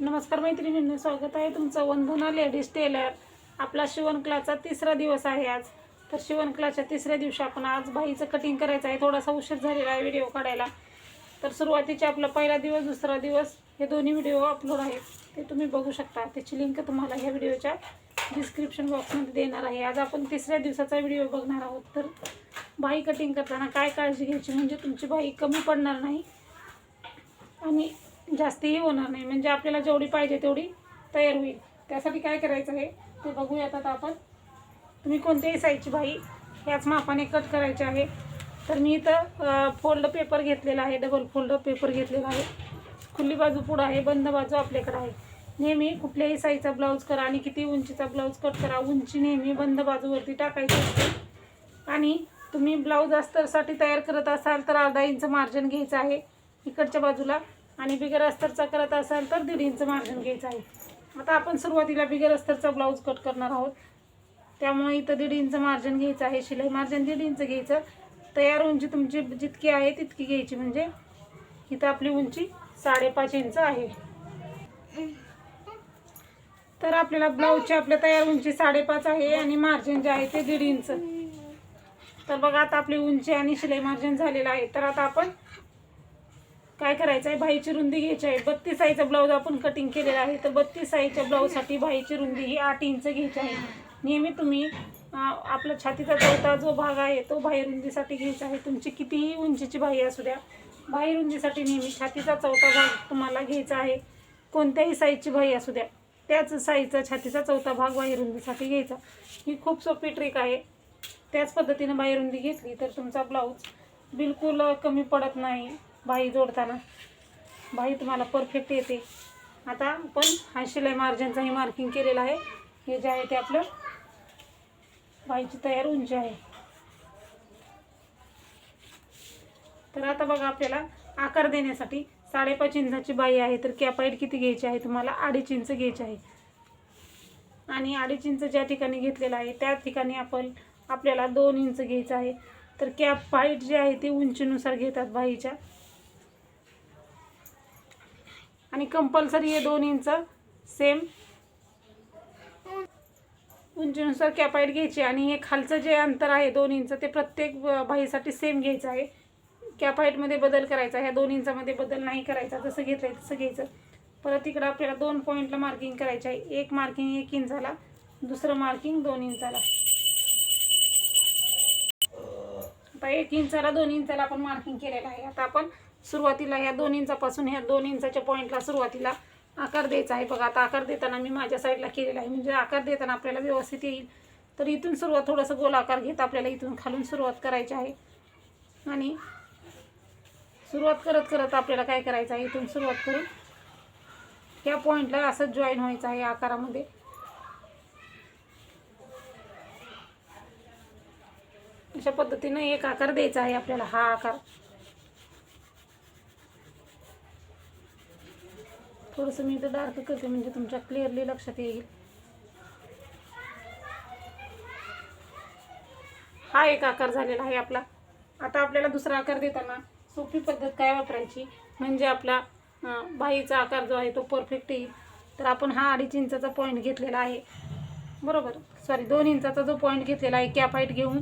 नमस्कार मैत्रिणींनो स्वागत आहे तुमचं वंदना लेडीज टेलर. आपला शिवणक्लाचा तिसरा दिवस आहे आज. तर शिवणक्लाच्या तिसऱ्या दिवशी आपण आज बाईचं कटिंग करायचं आहे. थोडासा उशीर झालेला आहे व्हिडिओ काढायला. तर सुरुवातीचे आपला पहिला दिवस दुसरा दिवस हे दोन्ही व्हिडिओ अपलोड आहेत. ते तुम्ही बघू शकता. त्याची लिंक तुम्हाला ह्या व्हिडिओच्या डिस्क्रिप्शन बॉक्समध्ये देणार आहे. आज आपण तिसऱ्या दिवसाचा व्हिडिओ बघणार आहोत. तर बाई कटिंग करताना काय काळजी घ्यायची? म्हणजे तुमची बाई कमी पडणार नाही. आणि जास्तही होणार नाही. म्हणजे आपल्याला जेवढी पाहिजे तेवढी तयार होईल. त्यासाठी काय करायचं आहे ते बघूयात आता आपण. तुम्ही कोणत्याही साईजची बाई याच मापाने कट करायचे आहे. तर मी इथं फोल्ड पेपर घेतलेला आहे. डबल फोल्ड पेपर घेतलेला आहे. खुली बाजू पुढं आहे. बंद बाजू आपल्याकडे आहे. नेहमी कुठल्याही साईजचा ब्लाऊज करा आणि किती उंचीचा ब्लाऊज कट करा. उंची नेहमी बंद बाजूवरती टाकायची असते. आणि तुम्ही ब्लाऊज अस्तरसाठी तयार करत असाल तर अर्धा इंच मार्जिन घ्यायचं आहे. इकडच्या बाजूला आणि बिगर अस्तरचा करत असाल तर दीड इंच मार्जिन घ्यायचं आहे. आता आपण सुरुवातीला बिगर अस्तरचा ब्लाऊज कट करणार आहोत. त्यामुळे इथं दीड इंच मार्जिन घ्यायचं आहे शिलाई मार्जिन दीड इंच घ्यायचं. तयार उंची तुमची जितकी आहे तितकी घ्यायची म्हणजे इथं आपली उंची साडेपाच इंच आहे. तर आपल्याला ब्लाऊजची आपल्या तयार उंची साडेपाच आहे आणि मार्जिन जे आहे ते दीड इंच तर बघा आता आपली उंची आणि शिलाई मार्जिन झालेलं आहे. तर आता आपण काय करायचं आहे भाईची रुंदी घ्यायची आहे बत्तीस साईजचा ब्लाऊज आपण कटिंग केलेला आहे. तर बत्तीस साईजच्या ब्लाऊजसाठी भाईची रुंदी ही आठ इंच घ्यायची आहे. नेहमी तुम्ही आपला छातीचा चौथा जो भाग आहे तो भाई रुंदीसाठी घ्यायचा आहे. तुमची कितीही उंचीची भाई असू द्या भाई रुंदीसाठी नेहमी छातीचा चौथा भाग तुम्हाला घ्यायचा आहे. कोणत्याही साईजची भाई असू द्या त्याच साईजचा छातीचा चौथा भाग बाही रुंदीसाठी घ्यायचा. ही खूप सोपी ट्रिक आहे. त्याच पद्धतीनं बाही रुंदी घेतली तर तुमचा ब्लाऊज बिलकुल कमी पडत नाही. बाही जोडताना. बाही तुम्हाला परफेक्ट येते. आता आपण हा शिलाई मार्जिनचाही मार्किंग केलेलं आहे. हे जे आहे ते आपलं बाईची तयार उंची आहे. तर आता बघा आपल्याला आकार देण्यासाठी साडेपाच इंचाची बाई आहे. तर कॅपाईट किती घ्यायची आहे? तुम्हाला अडीच इंच घ्यायची आहे. आणि अडीच इंच ज्या ठिकाणी घेतलेलं आहे त्या ठिकाणी आपण आपल्याला दोन इंच घ्यायचं आहे. तर कॅप पाईट जी आहे ती उंचीनुसार घेतात बाईच्या. आणि कंपल्सरी हे दोन इंच सेम उंचीनुसार कॅपाईट घ्यायची आणि हे खालचं जे अंतर आहे दोन इंच ते प्रत्येक ब- बाईसाठी सेम घ्यायचं आहे. कॅपाईटमध्ये बदल करायचा ह्या दोन इंचामध्ये बदल नाही करायचा जसं घेतलं आहे तसं घ्यायचं. परत इकडं आपल्याला दोन पॉईंटला मार्किंग करायचं आहे. एक मार्किंग एक इंचाला दुसरं मार्किंग दोन इंचाला आता एक इंचाला दोन इंचाला आपण मार्किंग केलेलं आहे. आता आपण सुरुवातीला ह्या दोन इंचापासून ह्या दोन इंचाच्या पॉईंटला सुरुवातीला आकार द्यायचा आहे. बघा आता आकार देताना मी माझ्या साईडला केलेला आहे. म्हणजे आकार देताना आपल्याला व्यवस्थित येईल. तर इथून सुरुवात थोडंसं गोल आकार घेत आपल्याला इथून खालून सुरुवात करायची आहे. आणि सुरुवात करत करत आपल्याला काय करायचं आहे? इथून सुरुवात करून ह्या पॉईंटला असं जॉईन व्हायचं आहे आकारामध्ये. अशा पद्धतीनं एक आकार द्यायचा आहे आपल्याला. हा आकार. थोडंसं मी इथं डार्क करते म्हणजे तुमच्या क्लिअरली लक्षात येईल. हा एक आकार झालेला आहे आपला. आता आपल्याला दुसरा आकार देताना सोपी पद्धत काय वापरायची? म्हणजे आपला बाईचा आकार जो आहे तो परफेक्ट येईल. तर आपण हा अडीच इंचाचा पॉईंट घेतलेला आहे. बरोबर? सॉरी दोन इंचाचा जो पॉईंट घेतलेला आहे कॅप हाईट घेऊन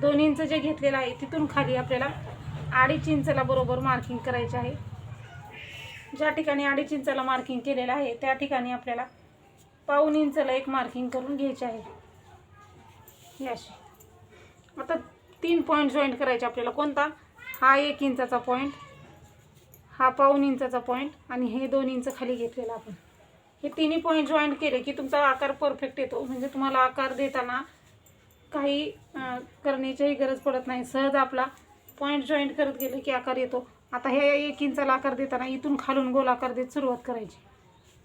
दोन इंच जे घेतलेलं आहे तिथून खाली आपल्याला अडीच इंचला बरोबर मार्किंग करायचे आहे. ज्या ठिकाणी अडीच इंचाला मार्किंग केलेलं आहे त्या ठिकाणी आपल्याला पाऊन इंचाला एक मार्किंग करून घ्यायचे आहे. हे अशी. आता तीन पॉईंट जॉईंट करायचे आपल्याला कोणता? हा एक इंचाचा पॉईंट हा पाऊन इंचाचा पॉईंट आणि हे दोन इंच खाली घेतलेला आपण. हे तिन्ही पॉईंट जॉईंट केले की तुमचा आकार परफेक्ट येतो. म्हणजे तुम्हाला आकार देताना काही करण्याचीही गरज पडत नाही. सहज आपला पॉईंट जॉईंट करत गेले की आकार येतो. आता हे एक इंचाला आकार देताना इथून खालून गोल आकार देत सुरुवात करायची.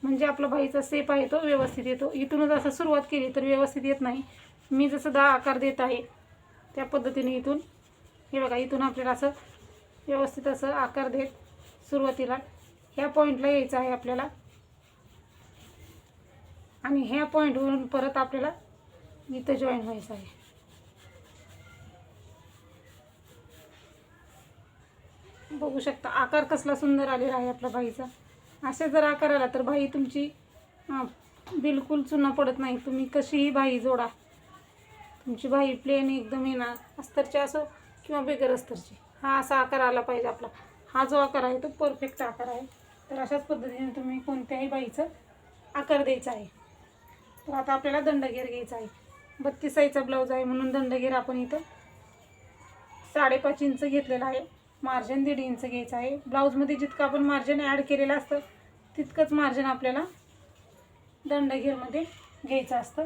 म्हणजे आपला बाईचा सेप आहे तो व्यवस्थित येतो. इथूनच असं सुरुवात केली तर व्यवस्थित येत नाही. मी जसं दहा आकार देत आहे त्या पद्धतीने इथून हे बघा इथून आपल्याला असं व्यवस्थित असं आकार देत सुरुवातीला ह्या पॉईंटला यायचं आहे आपल्याला. आणि ह्या पॉईंटवरून परत आपल्याला इथं जॉईन व्हायचं आहे. बघू शकता. आकार कसला सुंदर आलेला आहे आपल्या बाईचा. असे जर आकार आला तर बाई तुमची बिलकुल चुना पडत नाही. तुम्ही कशीही बाई जोडा. तुमची बाई प्लेन एकदम येणार अस्तरची असो किंवा बेगर अस्तरची. हा असा आकार आला पाहिजे आपला. हा जो आकार आहे तो परफेक्ट आकार आहे. तर अशाच पद्धतीने तुम्ही कोणत्याही बाईचं आकार द्यायचा आहे. तर आता आपल्याला दंडगेर घ्यायचा आहे. बत्तीस साईजचा ब्लाऊज आहे म्हणून दंडगेर आपण इथं साडेपाच इंच घेतलेला आहे. मार्जिन दीड इंच घ्यायचं आहे. ब्लाऊजमध्ये जितकं आपण मार्जिन ॲड केलेलं असतं तितकंच मार्जिन आपल्याला दंडघेरमध्ये घ्यायचं असतं.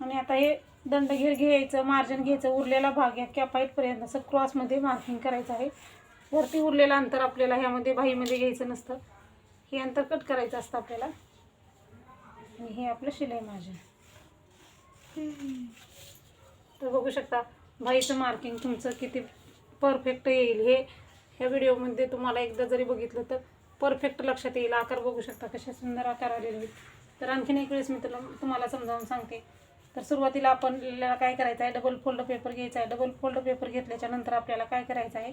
आणि आता हे दंडघेर घ्यायचं मार्जिन घ्यायचं उरलेला भाग या कॅपाईटपर्यंत असं क्रॉसमध्ये मार्किंग करायचं आहे. वरती उरलेलं अंतर आपल्याला ह्यामध्ये बाहीमध्ये घ्यायचं नसतं. हे अंतर कट करायचं असतं आपल्याला. आणि हे आपलं शिलाई मार्जिन तर बघू शकता बाईचं मार्किंग तुमचं किती परफेक्ट येईल. हे ह्या व्हिडिओमध्ये तुम्हाला एकदा जरी बघितलं तर परफेक्ट लक्षात येईल. आकार बघू शकता कसे सुंदर आकार आलेले आहेत. तर आणखीन एक वेळेस मी तुला तुम्हाला समजावून सांगते. तर सुरुवातीला आपल्याला काय करायचं आहे? डबल फोल्ड पेपर घ्यायचा आहे. डबल फोल्ड पेपर घेतल्याच्या नंतर आपल्याला काय करायचं आहे?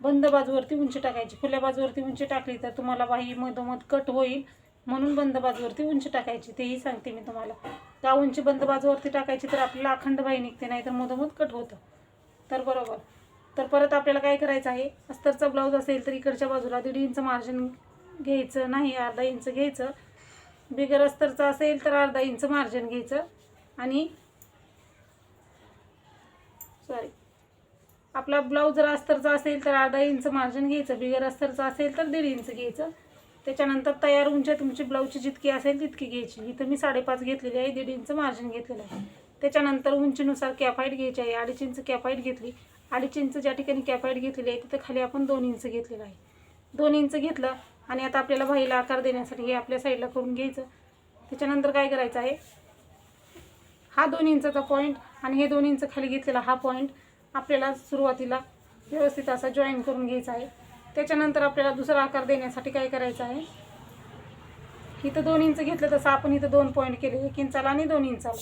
बंद बाजूवरती उंची टाकायची. खुल्या बाजूवरती उंची टाकली तर तुम्हाला बाही मधोमध कट होईल. म्हणून बंद बाजूवरती उंची टाकायची. तेही सांगते मी तुम्हाला. का उंची बंद बाजूवरती टाकायची? तर आपल्याला अखंड बाही निघते नाही तर मधोमध कट होतं. तर बरोबर. तर परत आपल्याला काय करायचं आहे? अस्तरचा ब्लाऊज असेल तर इकडच्या बाजूला दीड इंच मार्जिन घ्यायचं नाही अर्धा इंच घ्यायचं. बिगर अस्तरचा असेल तर अर्धा इंच मार्जिन घ्यायचं. आणि सॉरी आपला ब्लाऊज जर अस्तरचा असेल तर अर्धा इंच मार्जिन घ्यायचं. बिगर अस्तरचा असेल तर दीड इंच घ्यायचं. त्याच्यानंतर तयार उंची तुमची ब्लाऊजची जितकी असेल तितकी घ्यायची. इथं मी साडेपाच घेतलेली आहे दीड इंच मार्जिन घेतलेलं आहे. त्याच्यानंतर उंचीनुसार कॅफाईट घ्यायची आहे. अडीच इंच कॅफाईट घेतली. अडीच इंच ज्या ठिकाणी कॅपॅड घेतलेली आहे तिथं खाली आपण दोन इंच घेतलेलं आहे. दोन इंच घेतलं आणि आता आपल्याला भाईला आकार देण्यासाठी हे आपल्या साईडला करून घ्यायचं. त्याच्यानंतर काय करायचं आहे? हा दोन इंचाचा पॉईंट आणि हे दोन इंच खाली घेतलेला हा पॉईंट आपल्याला सुरुवातीला व्यवस्थित असा जॉईन करून घ्यायचा आहे. त्याच्यानंतर आपल्याला दुसरा आकार देण्यासाठी काय करायचं आहे? इथं दोन इंच घेतलं तसं आपण इथं दोन पॉईंट केले एक इंचाला आणि दोन इंचाला.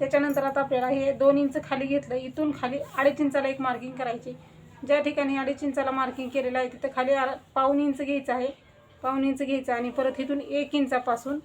त्याच्यानंतर आता आपल्याला हे दोन इंच खाली घेतलं इथून खाली अडीच इंचाला एक मार्किंग करायची. ज्या ठिकाणी अडीच इंचाला मार्किंग केलेलं आहे तिथं खाली आ- इंच घ्यायचं आहे. पाऊन इंच घ्यायचं आणि परत इथून एक इंचापासून